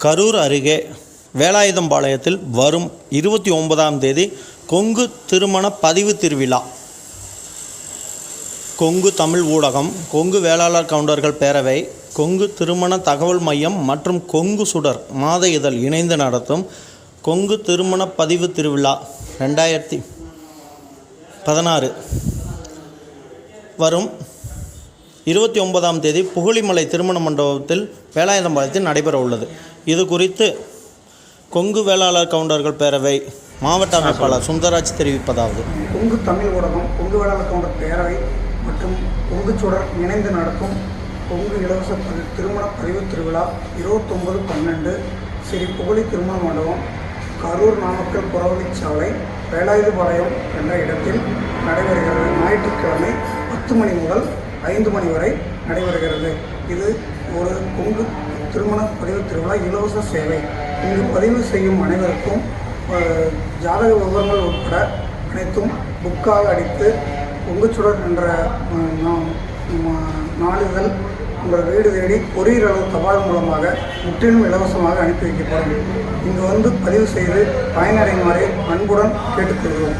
கரூர் அருகே வேலாயுதம்பாளையத்தில் வரும் இருபத்தி ஒன்பதாம் தேதி கொங்கு திருமண பதிவு திருவிழா. கொங்கு தமிழ் ஊடகம் கொங்கு வேளாளர் கவுண்டர்கள் பேரவை கொங்கு திருமண தகவல் மையம் மற்றும் கொங்கு சுடர் மாத இதழ் இணைந்து நடத்தும் கொங்கு திருமண பதிவு திருவிழா ரெண்டாயிரத்தி பதினாறு. வரும் இருபத்தி ஒன்பதாம் தேதி புகழிமலை திருமண மண்டபத்தில் வேலாயுதம்பாளையத்தில் நடைபெற உள்ளது இது குறித்து கொங்கு வேளாளர் கவுண்டர்கள் பேரவை மாவட்ட அமைப்பாளர் சுந்தராஜ் தெரிவிப்பதாவது. கொங்கு தமிழ் ஊடகம் கொங்கு வேளாளர் கவுண்டர் பேரவை மற்றும் கொங்கு சுடர் இணைந்து நடக்கும் கொங்கு இலவச திருமண பதிவு திருவிழா இருபத்தொம்பது பன்னெண்டு ஸ்ரீ புகழி திருமண மண்டபம் கரூர் நாமக்கல் புறவழிச்சாலை வேலாயுதபாளையம் என்ற இடத்தில் நடைபெறுகிறது. ஞாயிற்றுக்கிழமை பத்து மணி முதல் ஐந்து மணி வரை நடைபெறுகிறது. இது ஒரு கொங்கு திருமண பதிவு திருவிழா இலவச சேவை. இங்கு பதிவு செய்யும் அனைவருக்கும் ஜாதக விவரங்கள் உட்பட அனைத்தும் புக்காக அடித்து பொங்குச்சுடர் என்ற நாளிதழ் உங்கள் வீடு தேடி கொரியர் அளவு தபால் மூலமாக முற்றிலும் இலவசமாக அனுப்பி வைக்கப்படும். இங்கு வந்து பதிவு செய்து பயனடையுமாறு அன்புடன் கேட்டுக்கொள்கிறோம்.